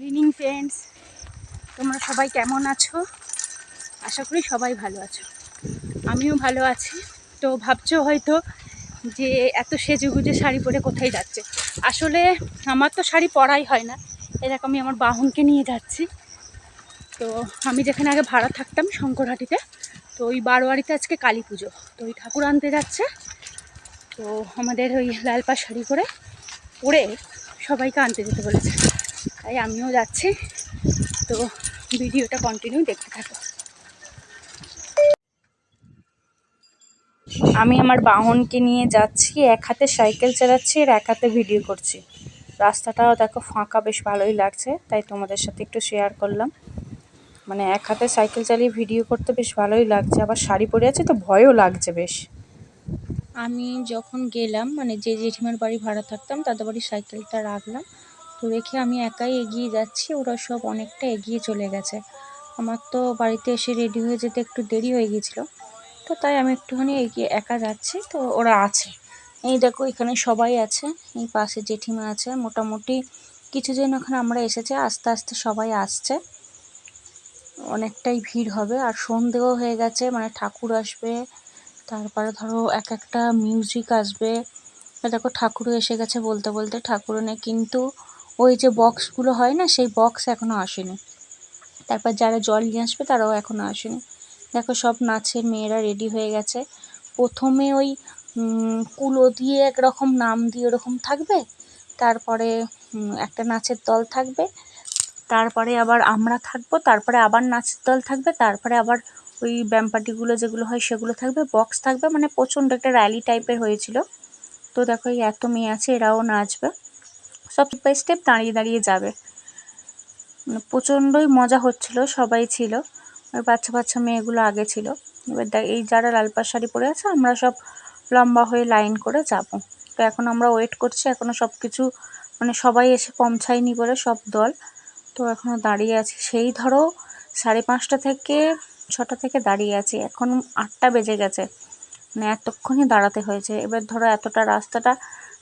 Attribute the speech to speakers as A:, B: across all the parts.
A: Evening friends তোমরা সবাই কেমন আছো? আশা করি সবাই ভালো আছো। আমিও ভালো আছি। তো ভাবছ হয়তো যে এত সেজে গুজে শাড়ি পরে কোথায় যাচ্ছে? আসলে আমার তো শাড়ি পরাই হয় না। এরকম আমি আমার বাহনকে নিয়ে যাচ্ছি। তো আমি যেখানে আগে ভাড়া থাকতাম শঙ্করহাটিতে, তো ওই বারোয়ারিতে আজকে কালী পুজো। তো ওই ঠাকুর আনতে যাচ্ছে। তো আমাদের ওই লালপা শাড়ি করে পরে সবাইকে আনতে যেতে বলেছে। তাই আমিও যাচ্ছি। তো ভিডিওটা কন্টিনিউ দেখতে থাকো। আমি আমার বাহনকে নিয়ে যাচ্ছি, এক হাতে সাইকেল চালাচ্ছি আর এক হাতে ভিডিও করছি। রাস্তাটাও দেখো ফাঁকা, বেশ ভালোই লাগছে, তাই তোমাদের সাথে একটু শেয়ার করলাম। মানে এক হাতে সাইকেল চালিয়ে ভিডিও করতে বেশ ভালোই লাগছে, আবার শাড়ি পরে আছে তো ভয়ও লাগছে বেশ। আমি যখন গেলাম মানে যে জেঠিমার বাড়ি ভাড়া থাকতাম, তাদের বাড়ি সাইকেলটা রাখলাম। রেখে আমি একাই এগিয়ে যাচ্ছি, ওরা সব অনেকটা এগিয়ে চলে গেছে। আমার তো বাড়িতে এসে রেডি হয়ে যেতে একটু দেরি হয়ে গিয়েছিল। তো তাই আমি একটুখানি এগিয়ে একা যাচ্ছি, তো ওরা আছে। এই দেখো, এখানে সবাই আছে, এই পাশে জেঠিমা আছে, মোটামুটি কিছুজন ওখানে আমরা এসেছে, আস্তে আস্তে সবাই আসছে। অনেকটাই ভিড় হবে, আর সন্ধেও হয়ে গেছে মানে ঠাকুর আসবে, তারপরে ধরো এক একটা মিউজিক আসবে। দেখো, ঠাকুরও এসে গেছে বলতে বলতে, ঠাকুরও নেই, কিন্তু ওই যে বক্সগুলো হয় না, সেই বক্স এখনও আসেনি। তারপর যারা জল নিয়ে আসবে তারাও এখনও আসেনি। দেখো সব নাচের মেয়েরা রেডি হয়ে গেছে। প্রথমে ওই কুলো দিয়ে একরকম, নাম দিয়ে ওরকম থাকবে। তারপরে একটা নাচের দল থাকবে। তারপরে আবার আমরা থাকব, তারপরে আবার নাচের দল থাকবে, তারপরে আবার ওই ব্যামপার্টিগুলো যেগুলো হয় সেগুলো থাকবে বক্স থাকবে। মানে প্রচণ্ড একটা র্যালি টাইপের হয়েছিল। তো দেখো এই এত মেয়ে আছে, এরাও নাচবে। সব স্টেপ বাই স্টেপ দাঁড়িয়ে দাঁড়িয়ে যাবে। মানে প্রচণ্ডই মজা হচ্ছিল, সবাই ছিল। আর বাচ্চা বাচ্চা মেয়েগুলো আগে ছিল। এবার এই যারা লাল পাড় শাড়ি পরে আছে, আমরা সব লম্বা হয়ে লাইন করে যাব। তো এখন আমরা ওয়েট করছি এখনও সব কিছু মানে সবাই এসে পৌঁছায়নি বলে সব দল। তো এখনও দাঁড়িয়ে আছি। সেই ধরো সাড়ে পাঁচটা থেকে ছটা থেকে দাঁড়িয়ে আছি। এখন আটটা বেজে গেছে। মানে এতক্ষণই দাঁড়াতে হয়েছে। এবার ধরো এতটা রাস্তাটা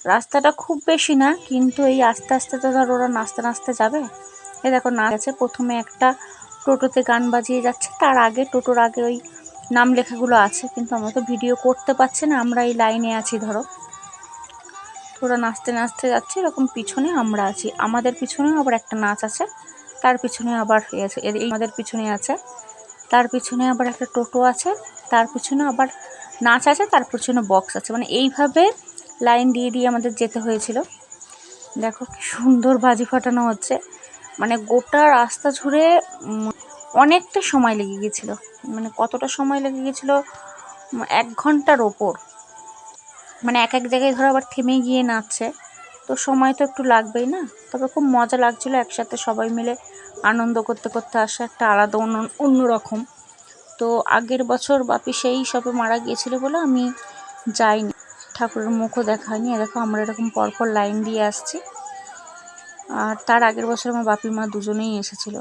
A: রাস্তাটা খুব বেশি না, কিন্তু এই আস্তে আস্তে তো ধর ওরা নাচতে নাচতে যাবে। এ দেখো, নাচ আছে। প্রথমে একটা টোটোতে গান বাজিয়ে যাচ্ছে। তার আগে, টোটোর আগে ওই নাম লেখাগুলো আছে, কিন্তু আমরা তো ভিডিও করতে পারছি না। আমরা এই লাইনে আছি, ধরো। ওরা নাচতে নাচতে যাচ্ছে, এরকম পিছনে আমরা আছি। আমাদের পিছনেও আবার একটা নাচ আছে, তার পিছনে আবার আছে। এই আমাদের পিছনে আছে, তার পিছনে আবার একটা টোটো আছে, তার পিছনে আবার নাচ আছে, তার পিছনে বক্স আছে। মানে এইভাবে লাইন দিয়ে দিয়ে আমাদের যেতে হয়েছিল। দেখো কি সুন্দর বাজি ফাটানো হচ্ছে। মানে গোটা রাস্তা জুড়ে অনেকটা সময় লেগে গেছিল মানে কতটা সময় লেগে উম, এক ঘণ্টার ওপর। মানে এক এক জায়গায় ধরো আবার থেমে গিয়ে নাচছে। তো সময় তো একটু লাগবেই না? তবে খুব মজা লাগছিল একসাথে সবাই মিলে আনন্দ করতে করতে আসা একটা আলাদা অন্য অন্যরকম তো আগের বছর বাপি সেই সবে মারা গিয়েছিল বলে আমি যাইনি। ঠাকুরের মুখও দেখা হয়নি দেখো আমরা এরকম পরপর লাইন দিয়ে আসছি। আর তার আগের বছর আমার বাপি মা দুজনেই এসেছিল।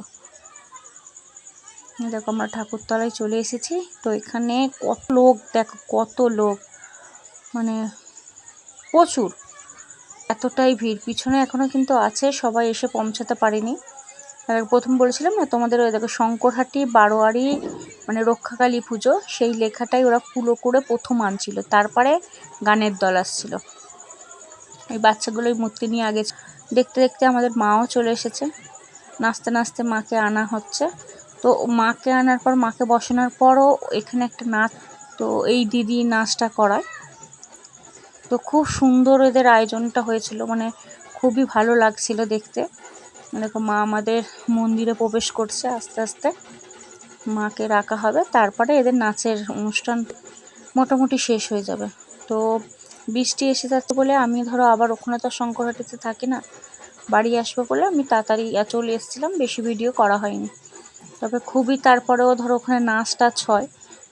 A: দেখো আমরা ঠাকুরতলায় চলে এসেছি। তো এখানে কত লোক, দেখো কত লোক। মানে প্রচুর। এতটাই ভিড়। পিছনে এখনও কিন্তু আছে, সবাই এসে পৌঁছাতে পারেনি। প্রথম বলেছিলাম না, তোমাদের ওই দেখো শঙ্করহাটি, বারোয়ারি মানে রক্ষাকালী পুজো, সেই লেখাটাই ওরা কুলো করে প্রথম আনছিল। তারপরে গানের দল আসছিল। এই বাচ্চাগুলো এই মূর্তি নিয়ে আগে দেখতে দেখতে আমাদের মাও চলে এসেছে। নাচতে নাচতে মাকে আনা হচ্ছে। তো মাকে আনার পর, মাকে বসানোর পরও এখানে একটা নাচ, তো এই দিদি নাচটা করায়। তো খুব সুন্দর এদের আয়োজনটা হয়েছিল। মানে খুবই ভালো লাগছিল দেখতে। দেখো মা আমাদের মন্দিরে প্রবেশ করছে আস্তে আস্তে। মাকে রাখা হবে। তারপরে এদের নাচের অনুষ্ঠান মোটামুটি শেষ হয়ে যাবে। তো বৃষ্টি এসে যাচ্ছে বলে আমি ধরো আবার ওখানে তো শঙ্করহাটিতে থাকি না, বাড়ি আসব বলে আমি তাড়াতাড়ি চলে এসেছিলাম, বেশি ভিডিও করা হয়নি। তবে খুবই তারপরেও ধরো ওখানে নাচ টাচ হয়,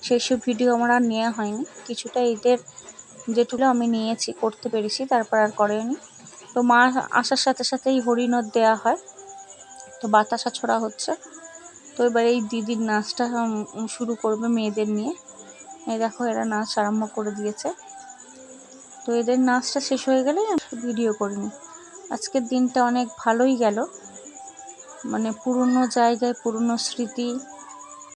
A: সেই সব ভিডিও আমার আর নেওয়া হয়নি। কিছুটা এদের যেটুকু আমি নিয়েছি, করতে পেরেছি, তারপর আর করেনি তো মা আসার সাথে সাথেই হরিণর দেওয়া হয়। তো বাতাসা ছোড়া হচ্ছে। তো এবার এই দিদির নাচটা শুরু করবে মেয়েদের নিয়ে। এই দেখো এরা নাচ আরম্ভ করে দিয়েছে। তো এদের নাচটা শেষ হয়ে গেলে ভিডিও করি করিনি। আজকের দিনটা অনেক ভালোই গেল। মানে পুরনো জায়গায় পুরনো স্মৃতি